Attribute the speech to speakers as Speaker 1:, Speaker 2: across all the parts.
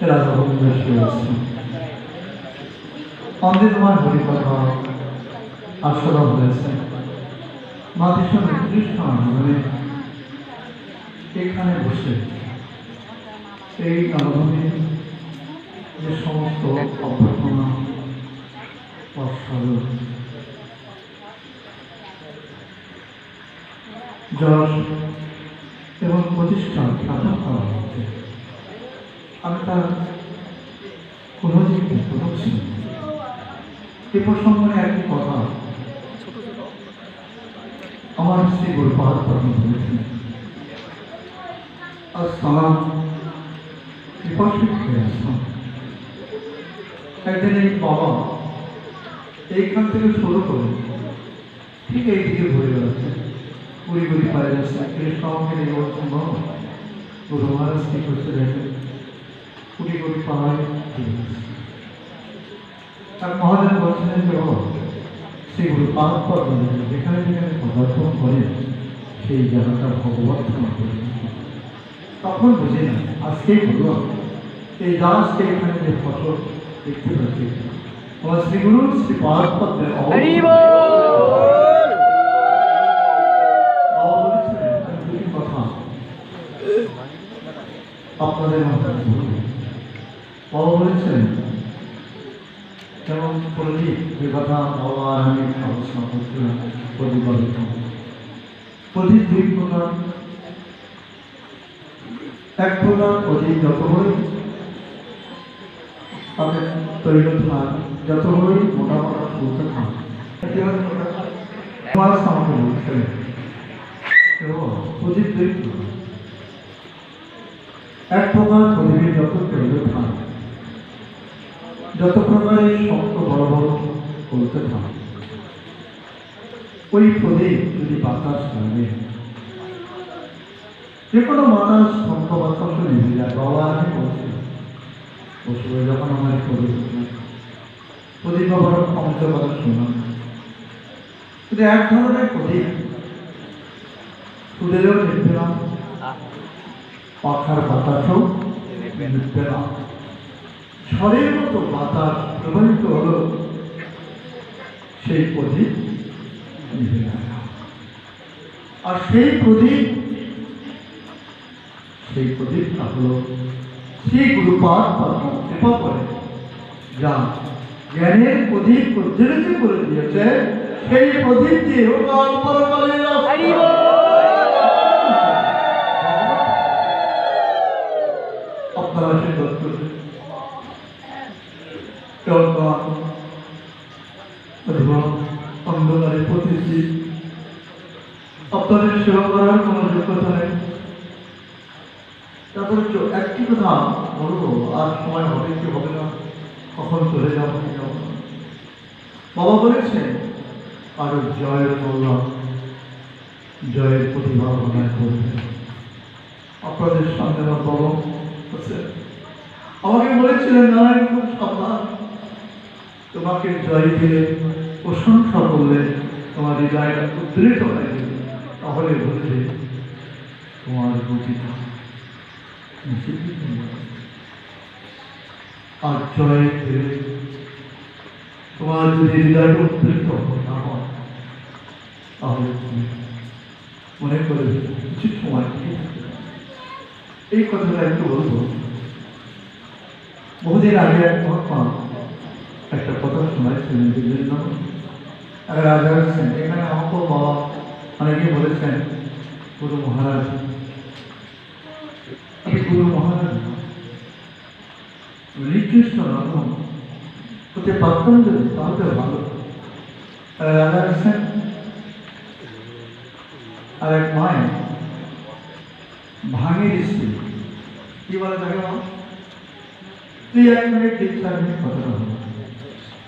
Speaker 1: রাজা গোবিন্দ শুয়ে আছেন অন্ধে তোমার হয়েছে। মা ভীষণ নিকৃষ্ট আনন্দে এখানে বসে এই আনন্দে যে সমস্ত অভ্যর্থনা অসাধু যশ এবং প্রতিষ্ঠান স্থাপন করা হচ্ছে। আমি তার কোনো দিকে করছি এ প্রসঙ্গে একটি কথা। আমার স্ত্রী গোলপাহাড় প্রথম বলেছেন। আর সালাম বিপক্ষে হয়ে আসলাম। একদিন এই বাবা এইখান থেকে শুরু করে ঠিক এই দিকে ঘুরে বেড়াচ্ছে। কুড়ি কুড়ি পায়ে যাচ্ছে। কৃষ্ণ আমাকে এই বাবা গুরু মহারাজ কি করছে দেখে কুড়ি কুড়ি পাহাড়ে ঘুরে আর মহাদেব বলছিলেন সেগুলো পাপ কর্ম যেখানে যেখানে পদার্পণ করে সেই জায়গাটা করে তখন বুঝি না আজকেই বললাম এই দাসকে এখানে যে ফসল দেখতে পাচ্ছি আমার শ্রীগুরু শ্রী পাদ কথা আপনাদের বলব বাবা বলেছেন যেমন প্রদীপ যে কথা বাবা আমি আলোচনা করছিলাম প্রদীপ আলোচনা প্রদীপ দুই প্রকার, এক প্রকার প্রদীপ যত বই তাতে তৈরি থাক যত বই মোটা মোটা ফুলতে থাক আমাকে বলছেন প্রদীপ দুই প্রকার। এক প্রকার প্রদীপের যত তৈরি যত শক্ত বড় বড় করতে থাকে ওই প্রদীপ যদি বাতাস লাগে যে কোনো বাতাস শক্ত বাতাস নিভে যায়। বাবা আমি বলছি বসে যখন আমার শুনলাম প্রদীপ বাবার অংশ কথা শুনলাম কিন্তু এক ধরনের প্রদীপ তুলেও নিভবে না, পাখার বাতাসও নিভবে না। ঝড়ের মতো বাতাস প্রবাহিত হলো সেই প্রদীপ নিভে গেল। আর সেই প্রদীপ সেই প্রদীপটা হলো সেই গুরুপাদ পদ্ম কৃপা করে যা জ্ঞানের প্রদীপ প্রজ্বলিত করে দিয়েছে। সেই প্রদীপ দিয়ে ভগবান পরকালের আপনারা সেই দত্ত। চলমান অথবা অন্ধকারে আপনাদের সেবা করার কোনো যোগ্যতা নেই তারপরে একটি কথা বলব আর সময় হবে কি হবে না কখন চলে যাব কি যাব বাবা বলেছেন আরও জয়ের বললাম জয়ের প্রতিভা করবে আপনাদের সামনে আমার বাবা আমাকে বলেছিলেন, নারায়ণ খুব সাবধান তোমাকে জয় দিলে, প্রশংসা করলে, তোমার হৃদয়টা উদ্দৃত হয়ে। তাহলে বুঝবে তোমার গতিটা। আর জয় ফিরে তোমার যদি হৃদয়টা উদ্দৃত না হয়, তাহলে তুমি মনে করে কিছু সময় এই কথাটা একটু বলব। বহুদিন আগে এক মহাত্মা একটা কথা শোনাইছিলেন দিল্লির জন্য এক রাজা আছেন এখানে আমাকেও বাবা অনেকেই বলেছেন গুরু মহারাজ আমি গুরু মহারাজ না। নির্দিষ্ট রকম হতে পারতাম যদি তাহলে ভালো আর রাজা আছেন আর এক মায়ের ভাঙের স্ত্রী কি বলে তাকে মা তুই এক মিনিট তিন চার মিনিট কথাটা হলো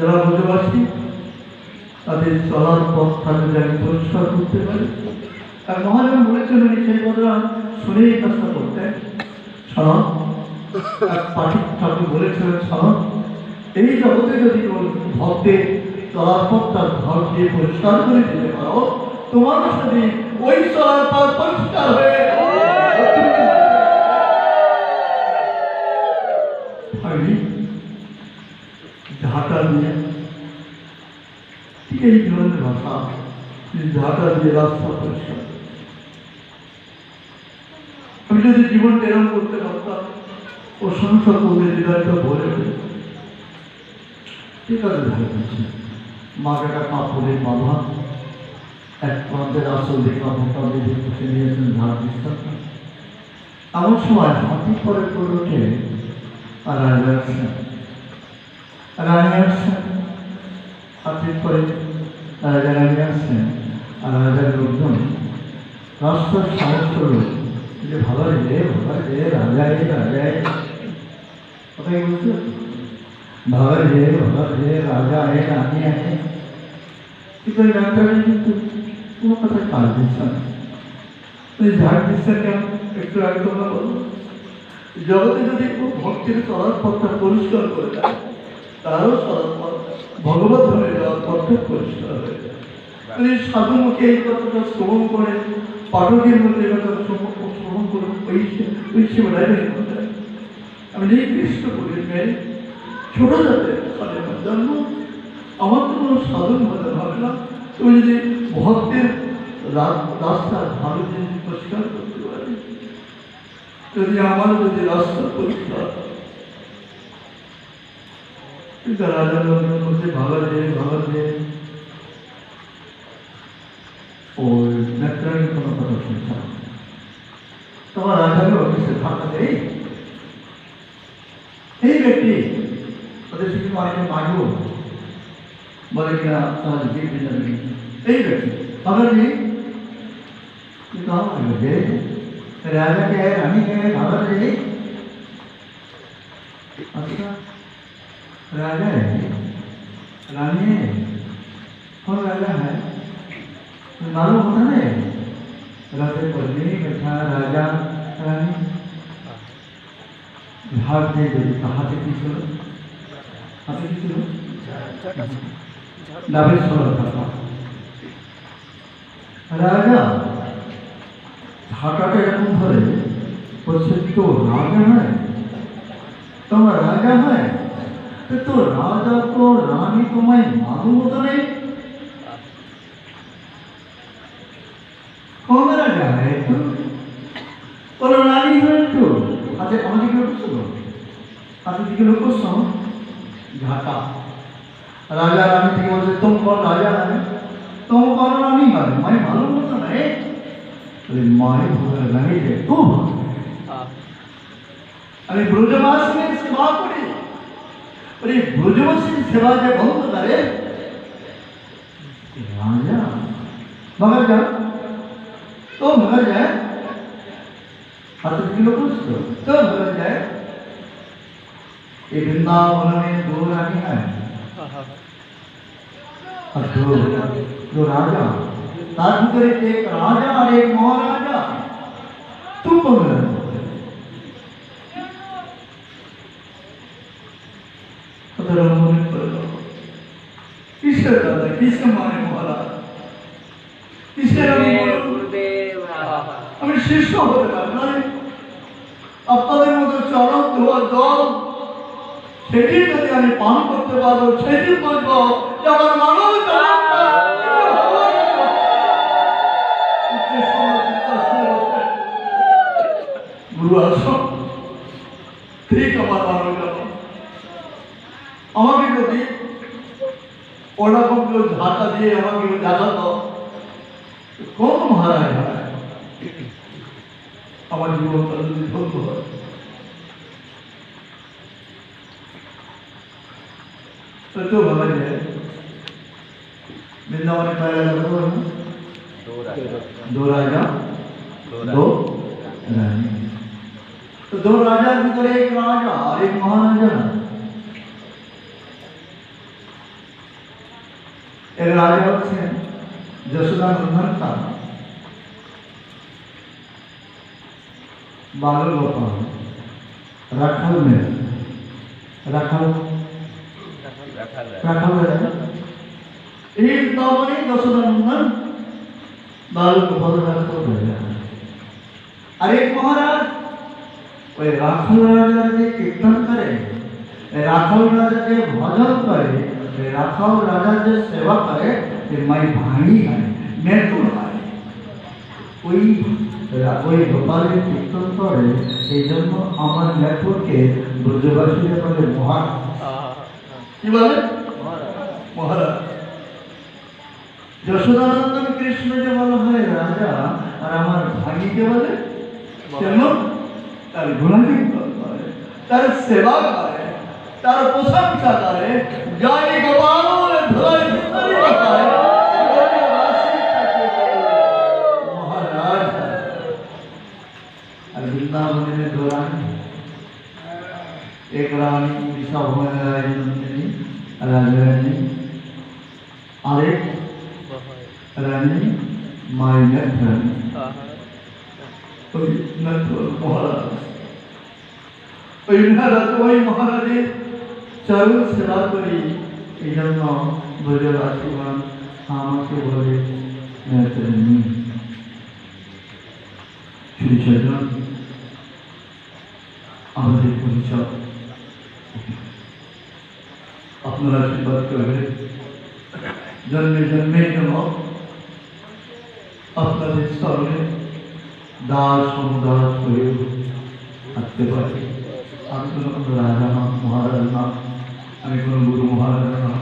Speaker 1: যারা ব্রজবাসী তাদের চলার পথ তাদের যেন পরিষ্কার করতে পারে। আর মহাজন বলেছেন উনি সেই কথা শুনেই কাজটা শরণ এক পাঠিক ঠাকুর বলেছিলেন শরণ এই জগতে যদি কোন ভক্তের চলার পথ তার ঘর দিয়ে পরিষ্কার করে দিতে পারো, তোমার সাথে ওই চলার পথ পরিষ্কার হয়ে ঢাকা দিয়ে ঠিক এই ধরনের ভাষা যে ঢাকা দিয়ে রাস্তা পরিষ্কার আমি যদি জীবনটা এরকম করতে পারতাম, ও সংসার করলে হৃদয়টা ভরে ঠিক আছে, ভালো করছি মাকে একটা কাপড়ের বাঁধা। এক প্রান্তের আসল দিয়ে কাপড়টা বেঁধে পুষে নিয়েছেন ধার দিচ্ছেন এমন সময় হাতি পরে করে আর আসছেন রানী আসছেন হাতির পরে রাজা রানী আসছেন আর রাজার লোকজন। রাস্তার সাহস করল যে ভালো রে ভালো রে, রাজা রে রাজা রে। কথাই বলছো? ভালো রে ভালো রে, রাজা আয়ে রানী আয়ে কিন্তু ওই ডাক্তারের কিন্তু কোনো কথা কাজ দিচ্ছে না। ওই ঝাড় দিচ্ছে কেন? একটু আগে তোমরা বলো। জগতে যদি খুব ভক্তির চলার পথটা পরিষ্কার করে দেয় তারও পথ ভগবত ধরে যাওয়ার পথটা পরিষ্কার হয়ে যায় সাধু এই কথাটা শ্রবণ করে, পাঠকের মধ্যে কথা শ্রবণ করে ওই ওই হয়। আমি কৃষ্ণ করি মেয়ে ছোট যাতে জন্ম, আমার তো কোনো সাধন হতে হবে না তুমি যদি ভক্তের রা- রাস্তার ভালো যদি পরিষ্কার করতে পারি, যদি আমার যদি রাস্তা পরিষ্কার इस राजा लोग मुझसे भागल रहे भागल रहे और नटराज को प्रदर्शन था। तो राजा लोग मुझसे भागल रहे हे बेटी, प्रदेश के बारे में मांगो। बोलेगा आज भी दिन में हे बेटी, भागल जी, ये कहाँ भागल रहे राजा क्या है, रानी क्या है, भागल रहे अच्छा। राजा है रानी है कौन राजा है मालूम होता है राजा पत्नी बैठा राजा रानी भाग दे दे कहाँ से की चलो कहाँ से की चलो नाभेश्वर था রাজা ঢাকাটা এরকম ধরে বলছে তো রাজা হয় তোমার রাজা হয় তো তো রাজা তো রানী তোমায় মালুম হতো নেই কম রাজা হয় তো বলো রানী হয় তো হাতে আমাদের কি লোক করছো হাতে দিকে লোক করছো ঢাকা राजा रानी थी बोलते तुम कौन राजा है तुम कौन रानी है मैं मालूम होता नहीं अरे माए भूल नहीं है तुम अरे ब्रजवासी में सेवा और ये भुजवसिन सेवा के बहुत करे राजा। मगर जा तो मगर जाए अतिथि लोग तो। मगर जाए ये वृंदावन में दो रानी है। और दो दो राजा। ताज करे एक राजा और एक महाराजा। तुम मगर মনে করল কিসের রাজা কিসের মানে মহারাজ। কিসের আমি আমি শিষ্য হতে পারি না আপনাদের মতো চরম ধোয়া জল সেটি যদি আমি পান করতে পারব সেটি বলব যে আমার মানব গুরু আসো ওরকম কেউ ঝাঁটা দিয়ে আমাকে কেউ দেখাতো কোন মহারাজ হয় আমার জীবনটা যদি ধন্য হয় तो जो भवन है वृंदावन में पाया जाता है दो राजा दो रानी তো দু রাজার ভিতরে এক রাজা আর এক মহারাজা না এক রাজা হচ্ছেন যশোদা নন্দন খান। বাল গোপাল রাখাল মেয়ে রাখাল? রাখাল এই দমনে যশোদা নন্দন বাল গোপাল রাখাল রাজা আর মহারাজ, ওই রাখাল রাজা যে কীর্তন করে রাখাল রাজা যে ভজন করে রাখাল রাজা যে সেবা করে সে মাই ভাঙি হয় মেতুর হয়। ওই ওই গোপালের কীর্তন করে এই জন্য আমার ব্রজবাসীরা বলে মহারাজ। কি বলে? মহারাজ। যশোদানন্দন কৃষ্ণকে বলা হয় রাজা আর আমার ভাগিকে বলে কেন তার গুণাকীর্তন করে তার সেবা করে। তার প্রশংসা করে জয় গোপাল বলে ধরে ধরে হয় মহারাজ আর বৃন্দাবনের দো রানী एक रानी उड़ीसा भवन रानी नंदिनी राजा रानी आरेक रानी माइनस रानी ওই নন্দন মহারাজ ওই মহারাজ ওই মহারাজের চরণ সেবা করি এই জন্য ব্রজবাসীগণ আমাকে বলে নেত্রী শ্রী চরণ আমাদের পরিচয় আপনারা আশীর্বাদ করবেন জন্মে জন্মে যেন আপনাদের স্মরণে দাস সমদাস হয়ে থাকতে পারি আমি কোনো রাজা না মহারাজ না আমি কোনো গুরু মহারাজ না